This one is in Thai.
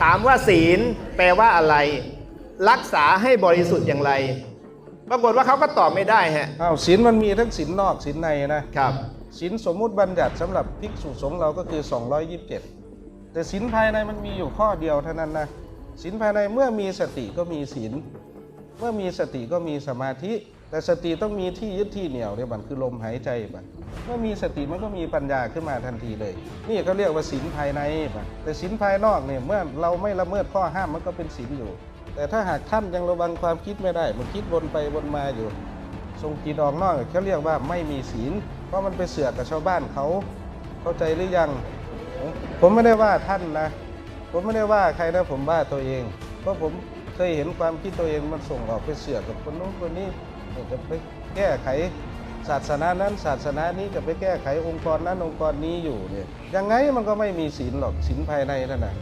ถามว่าศีลแปลว่าอะไร รักษาให้บริสุทธิ์อย่างไร ปรากฏว่าเขาก็ตอบไม่ได้ฮะอ้าวศีลมันมีทั้งศีลนอกศีลในนะครับศีลสมมุติบัญญัติสำหรับภิกษุสงฆ์เราก็คือ 227 แต่ศีลภายในมันมีอยู่ข้อเดียวเท่านั้นนะศีลภายในเมื่อมีสติก็มีศีลเมื่อมีสติก็มีสมาธิ แต่สติต้องมีที่ยึดที่เหนี่ยวเนี่ยมันคือลมหายใจมันเมื่อมีสติมันก็มีปัญญาขึ้นมาทันทีเลย นี่เขาเรียกว่าศีลภายในมันแต่ศีลภายนอกเนี่ยเมื่อเราไม่ละเมิดข้อห้ามมันก็เป็นศีลอยู่ แต่ถ้าหากท่านยังระวังความคิดไม่ได้ มันคิดวนไปวนมาอยู่ทรงจิตออกนอกเขาเรียกว่าไม่มีศีล เพราะมันไปเสือกกับชาวบ้านเขาเข้าใจหรือยัง ผมไม่ได้ว่าท่านนะ ผมไม่ได้ว่าใครนะผมว่าตัวเองเพราะผม เคยเห็นความคิดตัวเองมันส่งออกไปเสือกกับคนนู้นคนนี้จะไปแก้ไขศาสนานั้นศาสนานี้จะไปแก้ไของค์กรนั้นองค์กรนี้อยู่เนี่ยยังไงมันก็ไม่มีศีลหรอกศีลภายในนั่นนะ